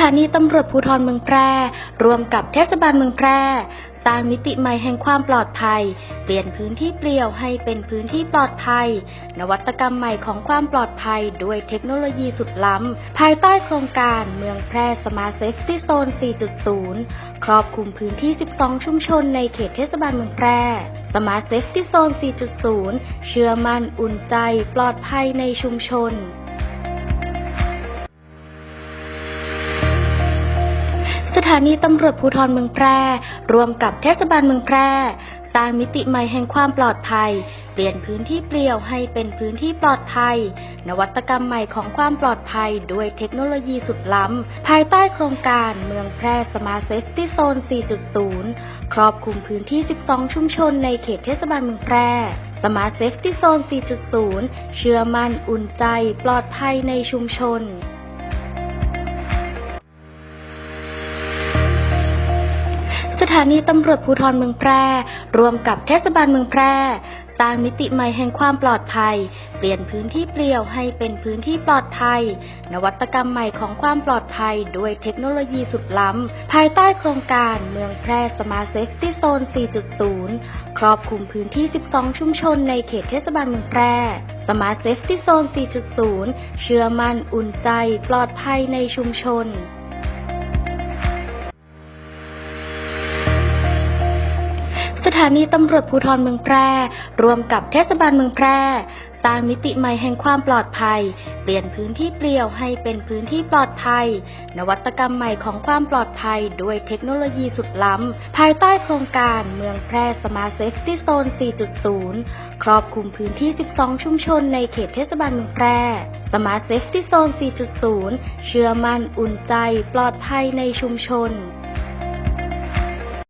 ถานีตำรวจภูธรเมืองแพร่รวมกับเทศบาลเมืองแพร่ สร้างมิติใหม่แห่งความปลอดภัย เปลี่ยนพื้นที่เปลี่ยวให้เป็นพื้นที่ปลอดภัย นวัตกรรมใหม่ของความปลอดภัยด้วยเทคโนโลยีสุดล้ำ ภายใต้โครงการเมืองแพร่สมาร์ทเซฟตี้โซน 4.0 ครอบคลุมพื้นที่ 12 ชุมชนในเขตเทศบาลเมืองแพร่สมาร์ทเซฟตี้โซน 4.0 เชื่อมั่นอุ่นใจ ปลอดภัยในชุมชนานีตำรวจภูธรเมืองแพร่รวมกับเทศบาลเมืองแพร่ สร้างมิติใหม่แห่งความปลอดภัย เปลี่ยนพื้นที่เปลี่ยวให้เป็นพื้นที่ปลอดภัย นวัตกรรมใหม่ของความปลอดภัยด้วยเทคโนโลยีสุดล้ำ ภายใต้โครงการเมืองแพร่สมาร์ทเซฟตี้โซน 4.0 ครอบคลุมพื้นที่ 12 ชุมชนในเขตเทศบาลเมืองแพร่สมาร์ทเซฟตี้โซน 4.0 เชื่อมั่นอุ่นใจ ปลอดภัยในชุมชนานีตำรวจภูธรเมืองแพร่รวมกับเทศบาลเมืองแพร่ สร้างมิติใหม่แห่งความปลอดภัย เปลี่ยนพื้นที่เปลี่ยวให้เป็นพื้นที่ปลอดภัย นวัตกรรมใหม่ของความปลอดภัยด้วยเทคโนโลยีสุดล้ำ ภายใต้โครงการเมืองแพร่สมาร์ทเซฟตี้โซน 4.0 ครอบคลุมพื้นที่ 12 ชุมชนในเขตเทศบาลเมืองแพร่สมาร์ทเซฟตี้โซน 4.0 เชื่อมั่นอุ่นใจ ปลอดภัยในชุมชน สถานีตำรวจภูธรเมืองแพร่รวมกับเทศบาลเมืองแพร่ สร้างมิติใหม่แห่งความปลอดภัย เปลี่ยนพื้นที่เปลี่ยวให้เป็นพื้นที่ปลอดภัย นวัตกรรมใหม่ของความปลอดภัยด้วยเทคโนโลยีสุดล้ำ ภายใต้โครงการเมืองแพร่สมาร์ทเซฟตี้โซน 4.0 ครอบคลุมพื้นที่ 12 ชุมชนในเขตเทศบาลเมืองแพร่สมาร์ทเซฟตี้โซน 4.0 เชื่อมั่นอุ่นใจปลอดภัยในชุมชน